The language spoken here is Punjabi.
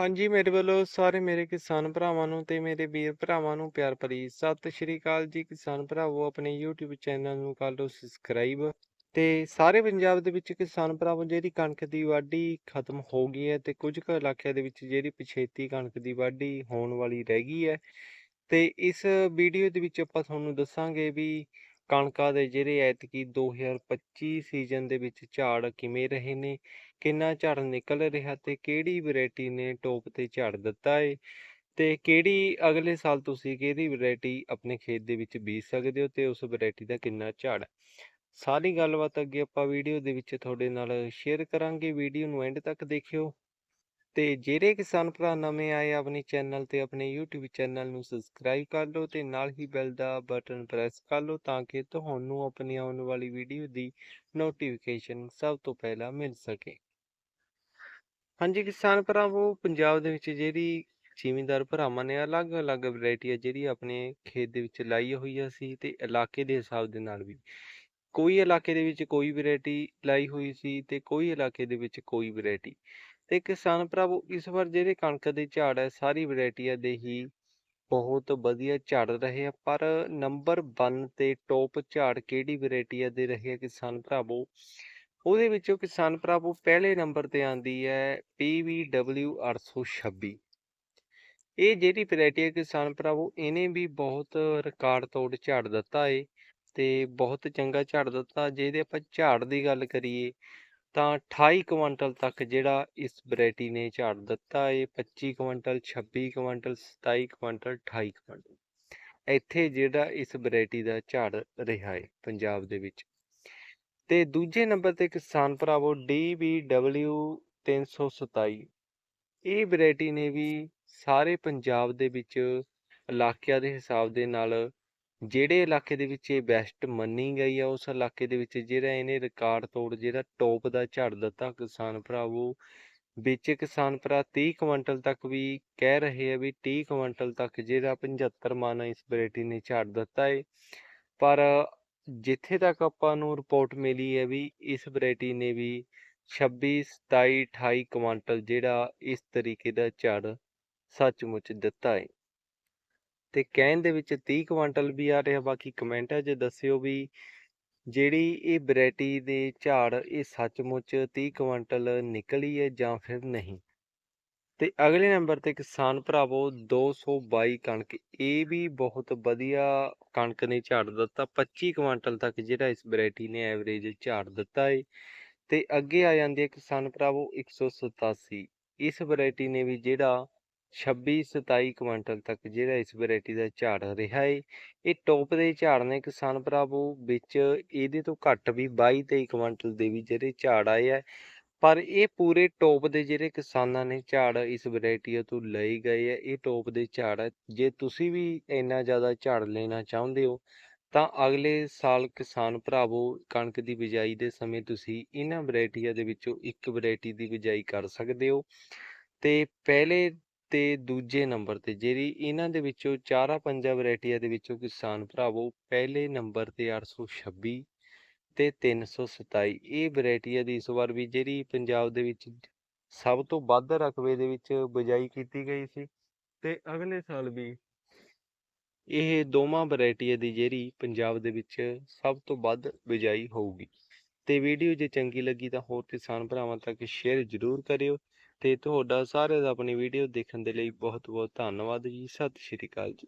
ਹਾਂਜੀ, ਮੇਰੇ ਵੱਲੋਂ ਸਾਰੇ ਮੇਰੇ ਕਿਸਾਨ ਭਰਾਵਾਂ ਨੂੰ ਤੇ ਮੇਰੇ ਵੀਰ ਭਰਾਵਾਂ ਨੂੰ ਪਿਆਰ ਭਰੀ ਸਤਿ ਸ਼੍ਰੀ ਅਕਾਲ ਜੀ। ਕਿਸਾਨ ਭਰਾਵੋ, ਆਪਣੇ YouTube ਚੈਨਲ ਨੂੰ ਕਰ ਲਓ ਸਬਸਕ੍ਰਾਈਬ ਤੇ ਸਾਰੇ ਪੰਜਾਬ ਦੇ ਵਿੱਚ ਕਿਸਾਨ ਭਰਾਵੋ, ਜਿਹੜੀ ਕਣਕ ਦੀ ਵਾਢੀ ਖਤਮ ਹੋ ਗਈ ਹੈ ਤੇ ਕੁਝ ਕੁ ਇਲਾਕਿਆਂ ਦੇ ਵਿੱਚ ਜਿਹੜੀ ਪਿਛੇਤੀ ਕਣਕ ਦੀ ਵਾਢੀ ਹੋਣ ਵਾਲੀ ਰਹਿ ਗਈ ਹੈ ਤੇ ਇਸ ਵੀਡੀਓ ਦੇ ਵਿੱਚ ਆਪਾਂ ਤੁਹਾਨੂੰ ਦੱਸਾਂਗੇ ਵੀ ਕਣਕਾਂ ਦੇ ਜਿਹੜੇ ਐਤਕੀ 2025 ਸੀਜ਼ਨ ਦੇ ਵਿੱਚ ਝਾੜ ਕਿਵੇਂ ਰਹੇ ਨੇ, ਕਿੰਨਾ ਝਾੜ ਨਿਕਲ ਰਿਹਾ ਤੇ ਕਿਹੜੀ ਵੈਰਾਈਟੀ ਨੇ ਟੋਪ ਤੇ ਝਾੜ ਦਿੱਤਾ ਏ? ਤੇ ਕਿਹੜੀ ਅਗਲੇ ਸਾਲ ਤੁਸੀਂ ਕਿਹੜੀ ਵੈਰਾਈਟੀ ਆਪਣੇ ਖੇਤ ਦੇ ਵਿੱਚ ਬੀਜ ਸਕਦੇ ਹੋ ਤੇ ਉਸ ਵੈਰਾਈਟੀ ਦਾ ਕਿੰਨਾ ਝਾੜ? ਸਾਰੀ ਗੱਲਬਾਤ ਅੱਗੇ ਆਪਾਂ ਵੀਡੀਓ ਦੇ ਵਿੱਚ ਤੁਹਾਡੇ ਨਾਲ ਸ਼ੇਅਰ ਕਰਾਂਗੇ, ਵੀਡੀਓ ਨੂੰ ਐਂਡ ਤੱਕ ਦੇਖਿਓ। ਤੇ ਜਿਹੜੇ ਕਿਸਾਨ ਭਰਾ ਨਵੇਂ ਆਏ, ਆਪਣੇ ਚੈਨਲ ਤੇ, ਆਪਣੇ YouTube ਚੈਨਲ ਨੂੰ ਸਬਸਕ੍ਰਾਈਬ ਕਰ ਲਓ ਤੇ ਨਾਲ ਹੀ ਬੈਲ ਦਾ ਬਟਨ ਪ੍ਰੈਸ ਕਰ ਲਓ ਤਾਂ ਕਿ ਤੁਹਾਨੂੰ ਆਪਣੀ ਆਉਣ ਵਾਲੀ ਵੀਡੀਓ ਦੀ ਨੋਟੀਫਿਕੇਸ਼ਨ ਸਭ ਤੋਂ ਪਹਿਲਾਂ ਮਿਲ ਸਕੇ। ਹਾਂਜੀ ਕਿਸਾਨ ਭਰਾਵੋ, ਪੰਜਾਬ ਦੇ ਵਿੱਚ ਜਿਹੜੀ ਜ਼ਿਮੀਂਦਾਰ ਭਰਾਵਾਂ ਨੇ ਅਲੱਗ-ਅਲੱਗ ਵੈਰਾਈਟੀ ਆ, ਜਿਹੜੀ ਆਪਣੇ ਖੇਤ ਦੇ ਵਿੱਚ ਲਾਈ ਹੋਈ ਆ ਸੀ ਤੇ ਇਲਾਕੇ ਦੇ ਹਿਸਾਬ ਦੇ ਨਾਲ ਵੀ। ਕੋਈ ਇਲਾਕੇ ਦੇ ਵਿੱਚ ਕੋਈ ਵੈਰਾਈਟੀ ਲਾਈ ਹੋਈ ਸੀ ਤੇ ਕੋਈ ਇਲਾਕੇ ਦੇ ਵਿੱਚ ਕੋਈ ਵੈਰਾਈਟੀ ਤੇ ਕਿਸਾਨ ਭਰਾਵੋ, ਇਸ ਵਾਰ ਜਿਹੜੇ ਕਣਕ ਦੇ ਝਾੜ ਹੈ, ਸਾਰੀ ਵੈਰਾਈਟੀਆਂ ਦੇ ਹੀ ਬਹੁਤ ਵਧੀਆ ਝਾੜ ਰਹੇ ਆ, ਪਰ ਨੰਬਰ 1 ਤੇ ਟੌਪ ਝਾੜ ਕਿਹੜੀ ਵੈਰਾਈਟੀਆਂ ਦੇ ਰਹੇ ਆ ਕਿਸਾਨ ਭਰਾਵੋ? ਉਹਦੇ ਵਿੱਚੋਂ ਕਿਸਾਨ ਭਰਾਵੋ, ਪਹਿਲੇ ਨੰਬਰ ਤੇ ਆਂਦੀ ਹੈ PVW 826 ਇਹ ਜਿਹੜੀ ਵੈਰਾਈਟੀ ਹੈ ਕਿਸਾਨ ਭਰਾਵੋ, ਇਹਨੇ ਵੀ ਬਹੁਤ ਰਿਕਾਰਡ ਤੋੜ ਝਾੜ ਦਿੱਤਾ ਏ, ਤੇ ਬਹੁਤ ਚੰਗਾ ਝਾੜ ਦਿੱਤਾ। ਜੇ ਆਪਾਂ ਝਾੜ ਦੀ ਗੱਲ ਕਰੀਏ ਤਾਂ 28 ਕੁਇੰਟਲ ਤੱਕ ਜਿਹੜਾ ਇਸ ਵੈਰਾਈਟੀ ਨੇ ਝਾੜ ਦਿੱਤਾ ਏ 25 ਕੁਇੰਟਲ 26 ਕੁਇੰਟਲ 27 ਕੁਇੰਟਲ 28 ਕੁਇੰਟਲ। ਇੱਥੇ ਜਿਹੜਾ ਇਸ ਵੈਰਾਈਟੀ ਦਾ ਝਾੜ ਰਿਹਾ ਏ ਪੰਜਾਬ ਦੇ ਵਿੱਚ। ਤੇ ਦੂਜੇ ਨੰਬਰ ਤੇ ਕਿਸਾਨ ਭਰਾਵੋ DBW 327 ਇਹ ਵੈਰਾਈਟੀ ਨੇ ਵੀ ਸਾਰੇ ਪੰਜਾਬ ਦੇ ਵਿੱਚ ਇਲਾਕਿਆਂ ਦੇ ਹਿਸਾਬ ਦੇ ਨਾਲ ਜਿਹੜੇ ਇਲਾਕੇ ਦੇ ਵਿੱਚ ਇਹ ਬੈਸਟ ਮੰਨੀ ਗਈ ਆ, ਉਸ ਇਲਾਕੇ ਦੇ ਵਿੱਚ ਜਿਹੜਾ ਇਹਨੇ ਰਿਕਾਰਡ ਤੋੜ, ਜਿਹੜਾ ਟੌਪ ਦਾ ਝੜ ਦਿੱਤਾ ਕਿਸਾਨ ਭਰਾਵੋ ਵਿੱਚ ਕਿਸਾਨ ਭਰਾ 30 ਕੁਇੰਟਲ ਤੱਕ ਵੀ ਕਹਿ ਰਹੇ ਆ ਵੀ 30 ਕੁਇੰਟਲ ਤੱਕ ਜਿਹੜਾ 75 ਮਨ ਇਸ ਵੈਰਾਈਟੀ ਨੇ ਝੜ ਦਿੱਤਾ ਏ। ਪਰ ਜਿੱਥੇ ਤੱਕ ਆਪਾਂ ਨੂੰ ਰਿਪੋਰਟ ਮਿਲੀ ਹੈ ਵੀ ਇਸ ਵੈਰਾਈਟੀ ਨੇ ਵੀ 26 27 28 ਕੁਇੰਟਲ ਜਿਹੜਾ ਇਸ ਤਰੀਕੇ ਦਾ ਝੜ ਸੱਚਮੁੱਚ ਦਿੱਤਾ ਹੈ ਤੇ ਕਹਿਣ ਦੇ ਵਿੱਚ 30 ਕੁਆਂਟਲ ਵੀ ਆ ਰਿਹਾ, ਬਾਕੀ ਕਮੈਂਟਾਂ 'ਚ ਦੱਸਿਓ ਵੀ ਜਿਹੜੀ ਇਹ ਵੈਰਾਈਟੀ ਦੇ ਝਾੜ, ਇਹ ਸੱਚਮੁੱਚ 30 ਕੁਆਂਟਲ ਨਿਕਲੀ ਹੈ ਜਾਂ ਫਿਰ ਨਹੀਂ? ਤੇ ਅਗਲੇ ਨੰਬਰ ਤੇ ਕਿਸਾਨ ਭਰਾਵੋ 222 ਕਣਕ, ਇਹ ਵੀ ਬਹੁਤ ਵਧੀਆ ਕਣਕ ਨੇ ਝਾੜ ਦਿੱਤਾ 25 ਕੁਆਂਟਲ ਤੱਕ ਜਿਹੜਾ ਇਸ ਵੈਰਾਈਟੀ ਨੇ ਐਵਰੇਜ ਝਾੜ ਦਿੱਤਾ ਹੈ ਤੇ ਅੱਗੇ ਆ ਜਾਂਦੀ ਹੈ ਕਿਸਾਨ ਭਰਾਵੋ 187 ਇਸ ਵੈਰਾਈਟੀ ਨੇ ਵੀ ਜਿਹੜਾ 26 27 ਕੁਇੰਟਲ ਤੱਕ ਜਿਹੜਾ ਇਸ ਵੈਰਾਈਟੀ ਦਾ ਝਾੜ ਰਿਹਾ ਹੈ ਇਹ ਟੌਪ ਦੇ ਝਾੜ ਨੇ ਕਿਸਾਨ ਭਰਾਵੋ, ਵਿੱਚ ਇਹਦੇ ਤੋਂ ਘੱਟ ਵੀ 22 23 ਕੁਇੰਟਲ ਦੇ ਵੀ ਜਿਹੜੇ ਝਾੜ ਆਏ ਆ, ਪਰ ਇਹ ਪੂਰੇ ਟੌਪ ਦੇ ਜਿਹੜੇ ਕਿਸਾਨਾਂ ਨੇ ਝਾੜ ਇਸ ਵੈਰਾਈਟੀ ਤੋਂ ਲਏ ਗਏ ਆ, ਇਹ ਟੌਪ ਦੇ ਝਾੜ ਹੈ ਜੇ ਤੁਸੀਂ ਵੀ ਇੰਨਾ ਜ਼ਿਆਦਾ ਝਾੜ ਲੈਣਾ ਚਾਹੁੰਦੇ ਹੋ, ਤਾਂ ਅਗਲੇ ਸਾਲ ਕਿਸਾਨ ਭਰਾਵੋ, ਕਣਕ ਦੀ ਬਿਜਾਈ ਦੇ ਸਮੇਂ ਤੁਸੀਂ ਇਹਨਾਂ ਵੈਰਾਈਟੀਆਂ ਦੇ ਵਿੱਚੋਂ ਇੱਕ ਵੈਰਾਈਟੀ ਦੀ ਬਿਜਾਈ ਕਰ ਸਕਦੇ ਹੋ। ਤੇ ਪਹਿਲੇ ਤੇ ਦੂਜੇ ਨੰਬਰ ਤੇ, ਜਿਹੜੀ ਇਹਨਾਂ ਦੇ ਵਿੱਚੋਂ ਚਾਰਾਂ ਪੰਜਾਂ ਵੈਰਾਈਟੀਆਂ ਦੇ ਵਿੱਚੋਂ ਕਿਸਾਨ ਭਰਾਵੋ ਪਹਿਲੇ ਨੰਬਰ ਤੇ 826 ਤੇ 327 ਇਹ ਵੈਰਾਈਟੀਆਂ ਦੀ ਇਸ ਵਾਰ ਵੀ ਜਿਹੜੀ ਪੰਜਾਬ ਦੇ ਵਿੱਚ ਸਭ ਤੋਂ ਵੱਧ ਰਕਬੇ ਦੇ ਵਿੱਚ ਬਿਜਾਈ ਕੀਤੀ ਗਈ ਸੀ ਤੇ ਅਗਲੇ ਸਾਲ ਵੀ ਇਹ ਦੋਵਾਂ ਵੈਰਾਈਟੀਆਂ ਦੀ ਜਿਹੜੀ ਪੰਜਾਬ ਦੇ ਵਿੱਚ ਸਭ ਤੋਂ ਵੱਧ ਬਿਜਾਈ ਹੋਊਗੀ। ਤੇ ਵੀਡੀਓ ਜੇ ਚੰਗੀ ਲੱਗੀ ਤਾਂ ਹੋਰ ਕਿਸਾਨ ਭਰਾਵਾਂ ਤੱਕ ਸ਼ੇਅਰ ਜ਼ਰੂਰ ਕਰਿਓ। ਤੇ ਤੁਹਾਡਾ ਸਾਰਿਆਂ ਦਾ ਆਪਣੀ ਵੀਡੀਓ ਦੇਖਣ ਦੇ ਲਈ ਬਹੁਤ ਬਹੁਤ ਧੰਨਵਾਦ ਜੀ। ਸਤਿ ਸ਼੍ਰੀ ਅਕਾਲ ਜੀ।